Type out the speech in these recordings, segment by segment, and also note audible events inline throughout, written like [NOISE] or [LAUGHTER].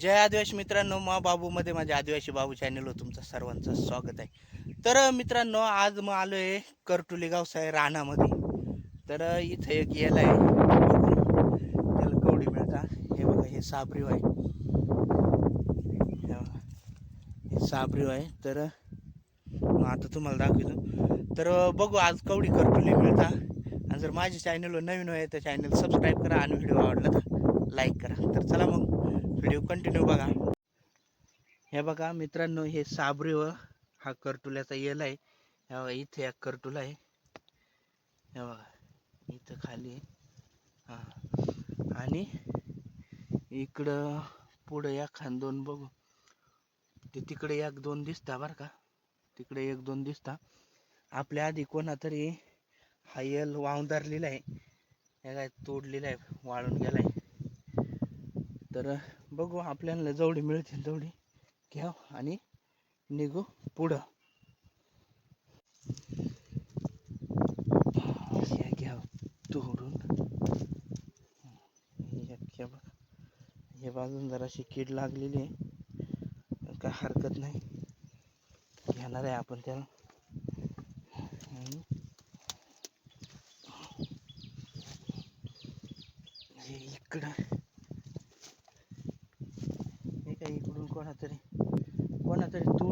जय आदिवासी मित्रांनो मा बाबूमध्ये माझ्या आदिवासी बाबू चॅनलवर तुमचं सर्वांचं स्वागत आहे. तर मित्रांनो आज मग आलो आहे करटुली गावसाय रानामध्ये. तर इथं एक येल आहे. त्याला कवडी मिळता. हे बघा हे साबरीव आहे. हे साबरीव आहे. तर मग आता तुम्हाला दाखवतो. तर बघू आज कवडी करटुली मिळता. आणि जर माझ्या चॅनलवर नवीन आहे तर चॅनल सबस्क्राईब करा आणि व्हिडिओ आवडला तर लाईक करा. तर चला मग. व्हिडिओ कंटिन्यू बघा. हे बघा मित्रांनो हे साबरी व हा करटुल्याचा येल आहे. हे बघा इथे एक करटुला आहे. हे बघा इथं खाली. आहे. हा. आणि इकडं पुढं या खान दोन बघू. ते तिकडे एक दोन दिसता बरं का. तिकडे एक दोन दिसता. आपल्या आधी कोणा तरी हा येल वाहून आहे. हे काय तोडलेला आहे वाळून गेलाय. तर बघू आपल्याला जेवढी मिळतील तेवढी घ्या आणि निघू पुढं. घ्या तोडून हे बाजून जराशी कीड लागलेली आहे. काय हरकत नाही. घेणार आहे आपण त्याला आणि हे इकडं हे काय इकडून कोणातरी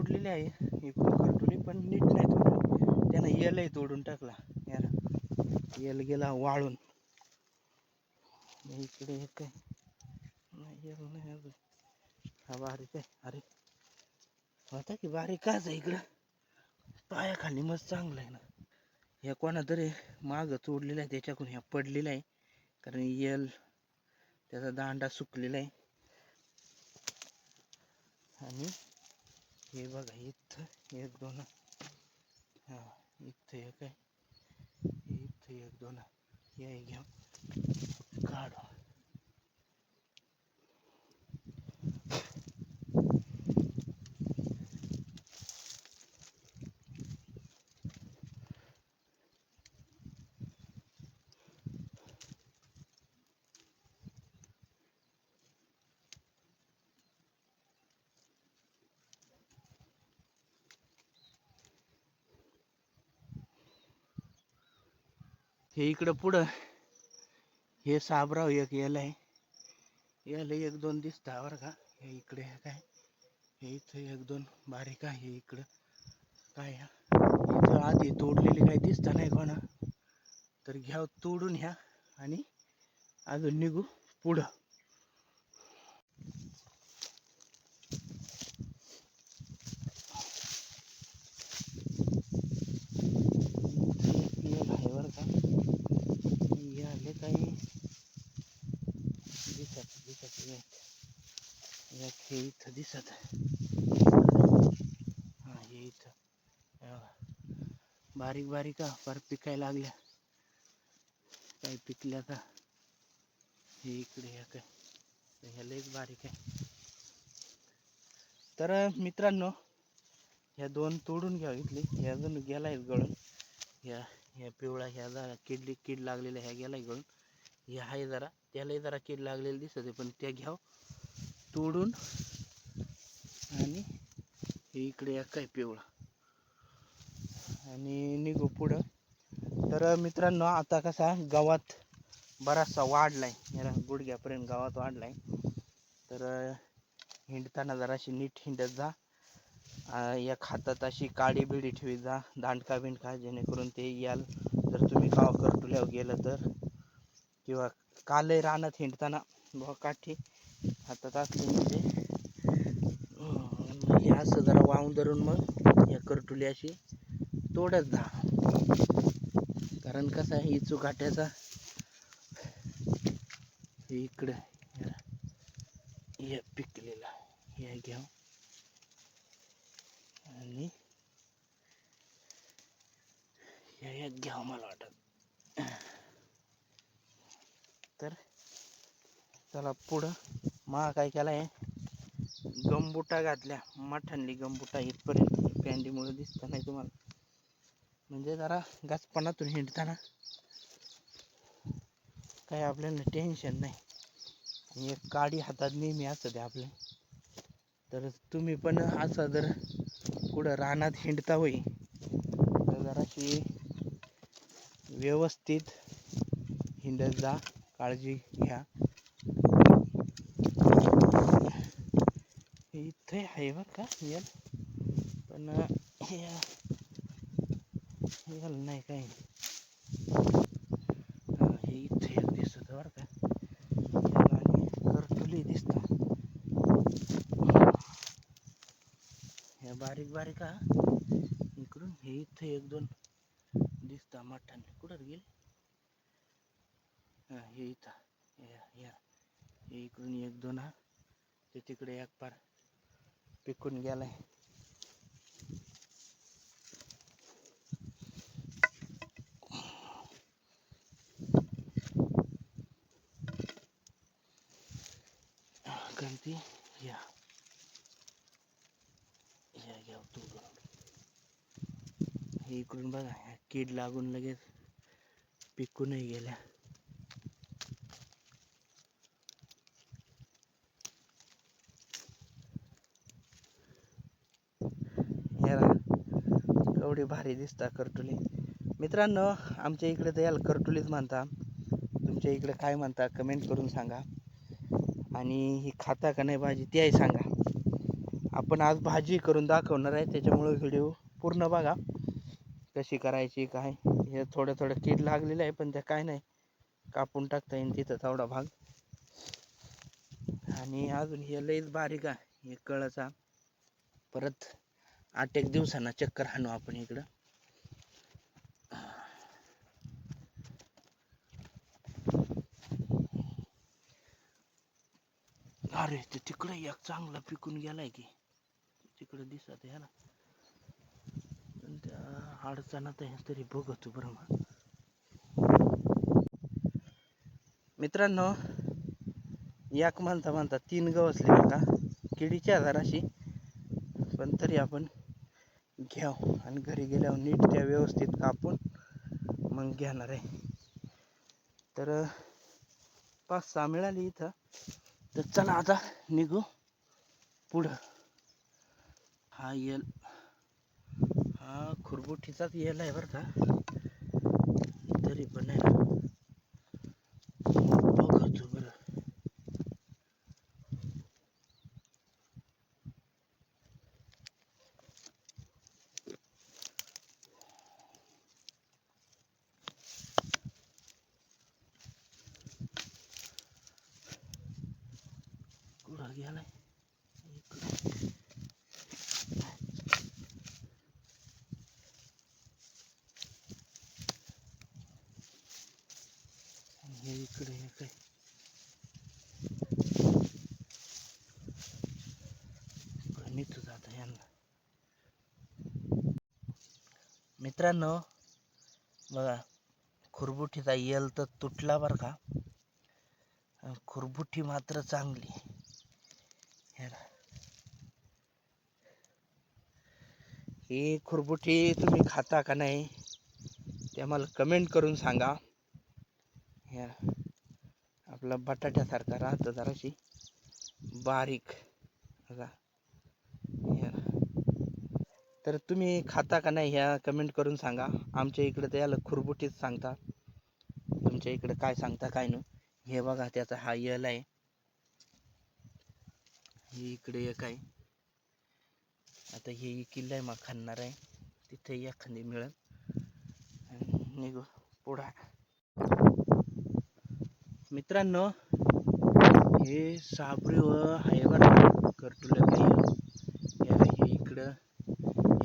तुटलेली तोडलेली आहे इकडून करटुली पण नीट नाही तुटली त्यानं येलही तोडून टाकला. याला. येल गेला वाळून. इकडे हे काय? नाही येल नाही अजून. हा बारीक आहे. अरे. होता की बारीक? आहे इकडं? पायाखाली मस्त चांगलं आहे ना. ह्या कोणातरी मागं तोडलेलं आहे. त्याच्याकडून ह्या पडलेला आहे. कारण येल त्याचा दांडा सुकलेला आहे. आणि हे बघा इथं एक दोन. हा इथं एक आहे. इथं एक दोन. हे घ्या. काढू. हे इकडं पुढं. हे साबराव एक याला आहे. याला एक दोन दिसता बरं का. हे इकडे हे काय? हे इथं एक दोन बारीक आहे हे इकडं. काय इथं आधी तोडलेली काही दिसता नाही कोणा. तर घ्या तोडून ह्या आणि अजून निघू पुढं इथं एक येल आहे बरं का हे आले काही दिसत दिसत एक एक हे इथं दिसत हा हे इथं. बारीक बारीक फार पिकायला लागल्या. काही पिकल्या का? हे इकडे ह्या काय? ह्या लयच बारीक आहे. तर मित्रांनो ह्या दोन तोडून घ्या इथली. ह्या जण गेलाय गळून. ह्या ह्या पिवळा ह्या जा किडली कीड लागलेल्या ह्या गेलाय गळून. हे आहे जरा त्यालाही जरा कीड लागलेली दिसत आहे पण त्या घ्याव तोडून आणि इकडे या काय पिवळा आणि निघू पुढं. तर मित्रांनो आता कसा गावात बराचसा वाढलाय. याला गुडघ्यापर्यंत गावात वाढलाय. तर हिंडताना जराशी नीट हिंडत जा. या खातात अशी काडी बिडी ठेवी जा. दांडका बिंडका जेणेकरून ते याल. जर तुम्ही गाव करटुल्यावर गेलं तर. किंवा कालही रानात हिंडताना बुवा काठी हातात असली म्हणजे हे असं जरा वाहून धरून मग या करटुली अशी तोडत जा. कारण कसं आहे इचू काट्याचा इकडं हे पिकलेला हे घ्या. आणि या एक घ्यावं मला वाटत. तर चला पुढं मा काय आहे गंबुटा घातल्या. मठांनी गंबुटा इथपर्यंत पॅन्डीमुळे दिसत नाही तुम्हाला. म्हणजे जरा गाचपणातून हिंडताना काही आपल्याला टेन्शन नाही. आणि एक काडी हातात नेहमी असतं ते आपल्या. तर तुम्ही पण असं जर कुठं रानात हिंडता होई तर जराशी व्यवस्थित हिंडत जा. काळजी घ्या. इथे आहे बरं का यल पण हे यल नाही काही. हे इथे एक दिसत बरं का. याला आणि करटुली दिसतं. हे बारीक बारीक हा इकडून हे इथे एक दोन दिसता. मठाने कुठं गेले? हा हे इथं. या हे. इकडून एक दोन हा. ते तिकडे एक पार पिकून गेलाय. गलती या. या घ्या तोडून हे इकडून बघा ह्या कीड लागून लगेच पिकूनही गेल्या याला एवढे भारी दिसता करटुली. मित्रांनो आमच्या इकडे तर याला करटुलीच म्हणता तुमच्या इकडे काय म्हणता कमेंट करून सांगा. आणि ही खाता का नाही भाजी ती आहे सांगा. आपण आज भाजी करून दाखवणार आहे त्याच्यामुळे व्हिडिओ पूर्ण बघा. कशी करायची काय? हे थोडं थोडं कीड लागलेलं आहे पण त्या काय नाही. कापून टाकता येईल तिथं तेवढा भाग. आणि अजून हे लईच बारीक आहे हे कळचा परत आठ एक दिवसांना चक्कर हाणू आपण इकडं. अरे ते तिकडे एक चांगला पिकून गेलाय की. तिकडे दिसत आहे ना. पण त्या अडचणात आहे तरी बघतो बरं मग मित्रांनो एक म्हणता म्हणता तीन गवसले का किडीच्या आजाराशी पण तरी आपण घ्याव आणि घरी गेल्यावर नीट त्या व्यवस्थित कापून मग घेणार आहे. तर पाच सहा मिळाली इथं. तर चला आता निघू पुढं. हा येल हा खुरबुटीचाच येल आहे बरं का. तरी पण आहे ना बघतो बरं कुठं गेलाय. हे इकडे हे काय गणित जात यांना. मित्रांनो बघा खुरबुटीचा येल तर तुटला बरं का. खुरबुटी मात्र चांगली. हे ही खुरबुटी तुम्ही खाता का नाही ते मला कमेंट करून सांगा. ह्या आपला बटाट्यासारखा राहतं जराशी. बारीक. तर तुम्ही खाता का नाही ह्या कमेंट करून सांगा. आमच्या इकडे तर याला खुरबुटीच सांगता तुमच्या इकडे काय सांगता काय नाही. हे बघा त्याचा हा यल आहे. हे इकडे एक आहे. आता हे किल्ला आहे मग खाणार आहे. तिथे एखादी मिळत आणि निघू पुढा. मित्रांनो हे साबरी व हायवर बरं करटुलं काही याला हे इकडं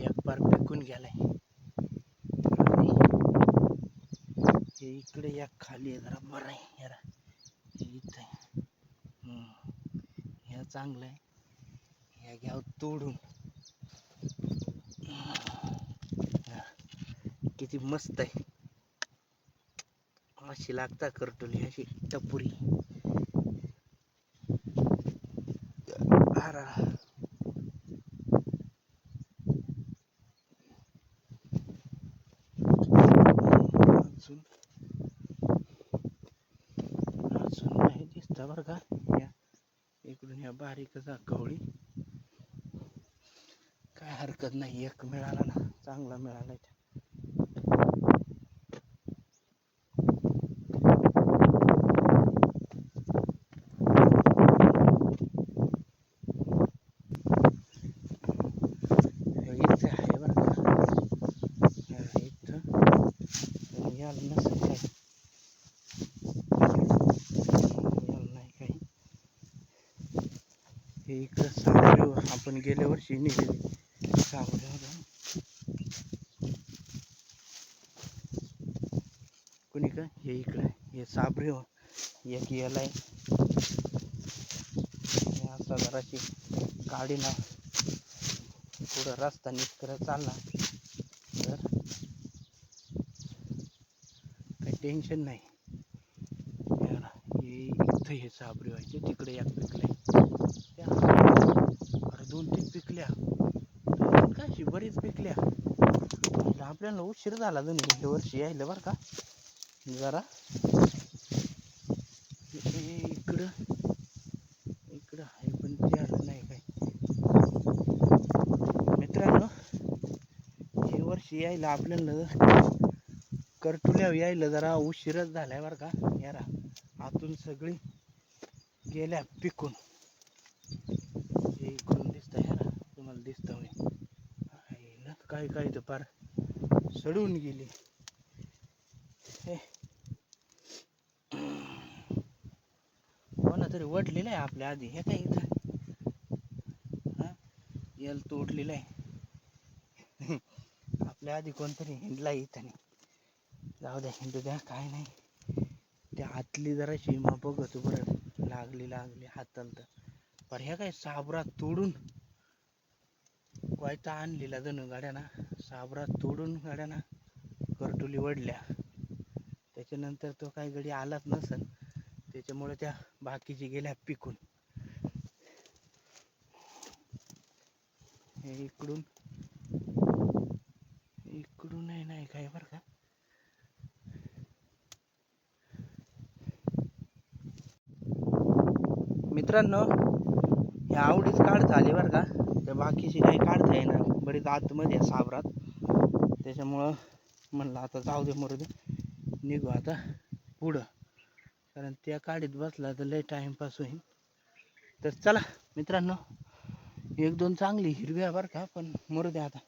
एक पार फेकून गेलाय. आणि हे इकडे एक खाली आहे जरा बरं आहे. याला इथं चांगलं आहे. ह्या घ्याव हो तोडून. किती मस्त आहे. अशी लागता करटोली अशी टपुरी अरा अजून अजून नाही कवळी काय हरकत नाही एक मिळाला ना चांगला मिळाला इथे. हे इथे आहे बरं का हा, इथं पण याला नसेल काही याला नाही काही हे इकडं सावळी आपण गेल्या वर्षी नेलेली सावळी कुणी का? हे इकडे हे साबरी हो. एक याला आहे. असा जराशी गाडी ना. पुढं रस्ता निष्कर चालला तर काही टेन्शन नाही. हे इथं हे साबरी व्हायचे तिकडे एक पिकले त्या दोन तीन पिकल्या. दोन का बरीच पिकल्या. आपल्याला उशीर झाला दोन्ही हे वर्षी यायला बरं का. जरा. इकडं. इकडं आहे पण ते आलं नाही काय. मित्रांनो हे वर्षी यायला आपल्याला करटुल्या यायला जरा उशीरच झालाय बरं का. यारा आतून सगळी गेल्या पिकून हे इकडून दिसत यारा तुम्हाला दिसत ना काय काय तर फार सडून गेली. कोणा तरी वडलेलं आहे आपल्या आधी. हे काय इथं? हा? यल तोडलेलं आहे. [LAUGHS] आपल्या आधी कोणतरी हिंडला इथं. नाही जाऊ द्या हिंडू द्या काय नाही. त्या आतली जरा शिमा बघतो बरं. लागली लागली हाताला तर पर ह्या काय साबरा तोडून वायता आणलेला जण गाड्याना साबरा तोडून गाड्याना करटुली वडल्या त्याच्यानंतर तो काही गडी आलाच नसन त्याच्यामुळे त्या बाकीची गेल्या पिकून. हे इकडून इकडून नाही नाही काय बरं का? मित्रांनो हे आवडीच काढ झाली बरं का? बाकीची काही काढता येणार बरीच आतमध्ये आहे साबरात त्याच्यामुळं म्हणलं आता जाऊ दे मरू दे. निघू आता पुढं. कारण त्या काढीत बसला तर लय टाइमपास होईल तर चला मित्रांनो एक दोन चांगली हिरवी आहे बरं का पण मरू दे आता.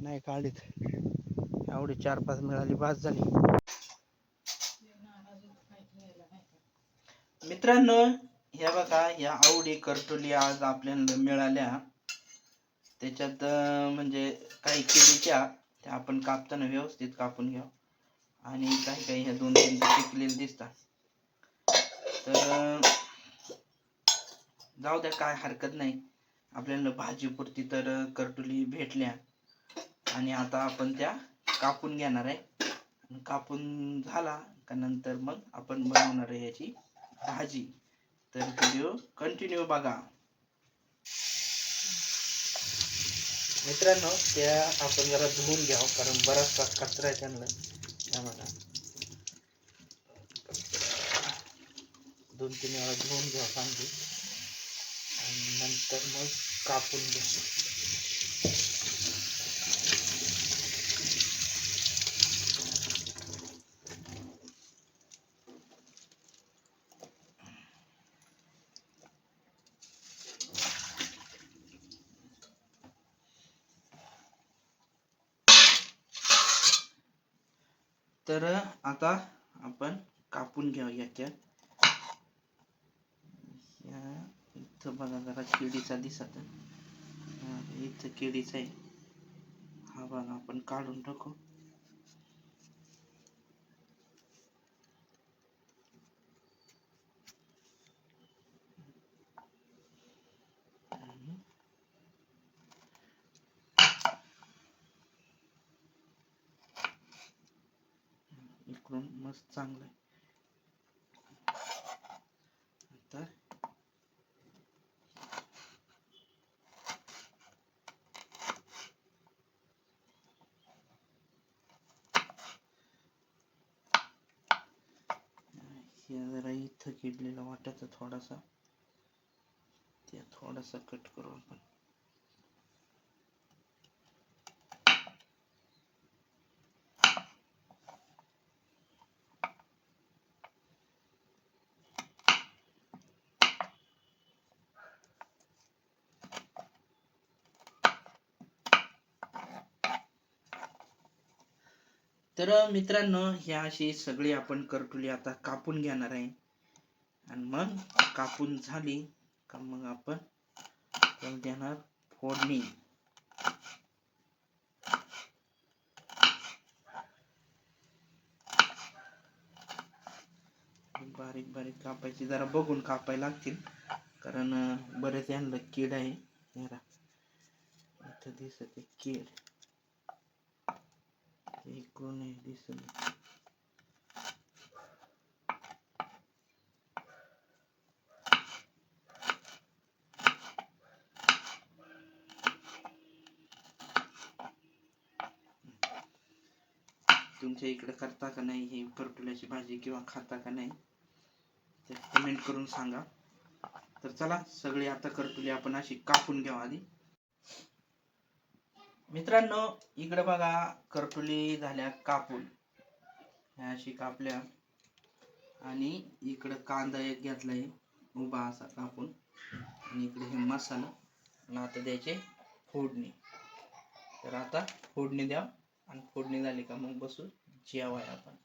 नाही काढीत. एवढी चार पाच मिळाली बास झाली. मित्रांनो ह्या बघा ह्या आवडी करटोली आज आपल्याला मिळाल्या. त्याच्यात म्हणजे काही केळीच्या त्या आपण कापताना व्यवस्थित कापून घ्या. आणि काही काही ह्या दोन तीन पिकलेले दिसतात. तर जाऊ द्या काय हरकत नाही. आपल्याला भाजीपुरती तर करटुली भेटल्या. आणि आता आपण त्या कापून घेणार आहे. कापून झाला का नंतर मग आपण बनवणार आहे याची भाजी. तर व्हिडिओ कंटिन्यू बघा. मित्रांनो त्या आपण जरा धुवून घ्यावं कारण बराचसा कचरा आहे त्यांना. त्यामध्ये दोन तीन वेळा धुवून घ्या चांगली. आणि नंतर मग कापून घ्या तर आता आपण कापून घ्या याच्यात या इथं बघा जरा किडीचा दिसत इथं किडीचा आहे. हा बघा आपण काढून टाकू. इकडून मस्त चांगलं आता जरा इथं किडलेला वाटायचा थोडासा. ते थोडासा कट करू आपण. तर मित्रांनो ह्या अशी सगळी आपण करटुली आता कापून घेणार आहे. आणि मग कापून झाली का मग आपण देणार फोडणी. बारीक बारीक कापायची जरा बघून कापायला लागतील. कारण बरेच यांना कीड आहे. हे इथं कीड. इकडून दिसून तुमच्या इकडे करता का नाही हे करटुल्याची भाजी किंवा खाता का नाही? ते कमेंट करून सांगा. तर चला सगळी आता करटुली आपण अशी कापून घ्यावा आधी. मित्रांनो इकडे बघा करटुली झाल्या कापून. ह्या अशी कापल्या. आणि इकडं कांदा एक घेतलाय उभा असा कापून. आणि इकडे हे मसाला. आणि आता द्यायचे फोडणी. तर आता फोडणी द्या. आणि फोडणी झाली का मग बसू जेवाय आपण.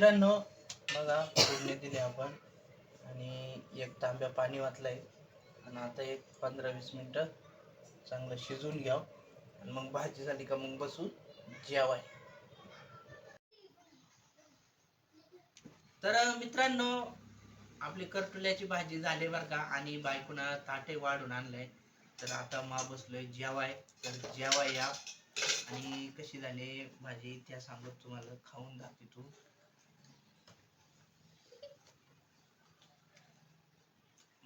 मित्रांनो बघा फोडणी दिली आपण. आणि एक तांब्या पाणी वाचलंय. आणि आता एक पंधरा वीस मिनिट चांगलं शिजून घ्याव. आणि मग भाजी झाली का मग बसू जेवाय. तर मित्रांनो आपली करटुल्याची भाजी झाली बरं का. आणि बायकोना ताटे वाढून आणलंय. तर आता मा बसलोय जेवाय. तर जेवाय. या आणि कशी झाली भाजी त्या सांगत तुम्हाला खाऊन दाखवी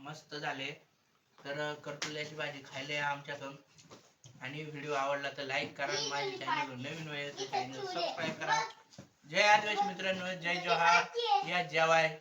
मस्त झाले. तर कर्तुल्याची भाजी खायला या आमच्याकडून. आणि व्हिडिओ आवडला तर लाईक करा माझ्या चॅनल नवीन वेळ चॅनल सबस्क्राईब करा. जय आदिवासी मित्रांनो जय जोहार. या जेवाय.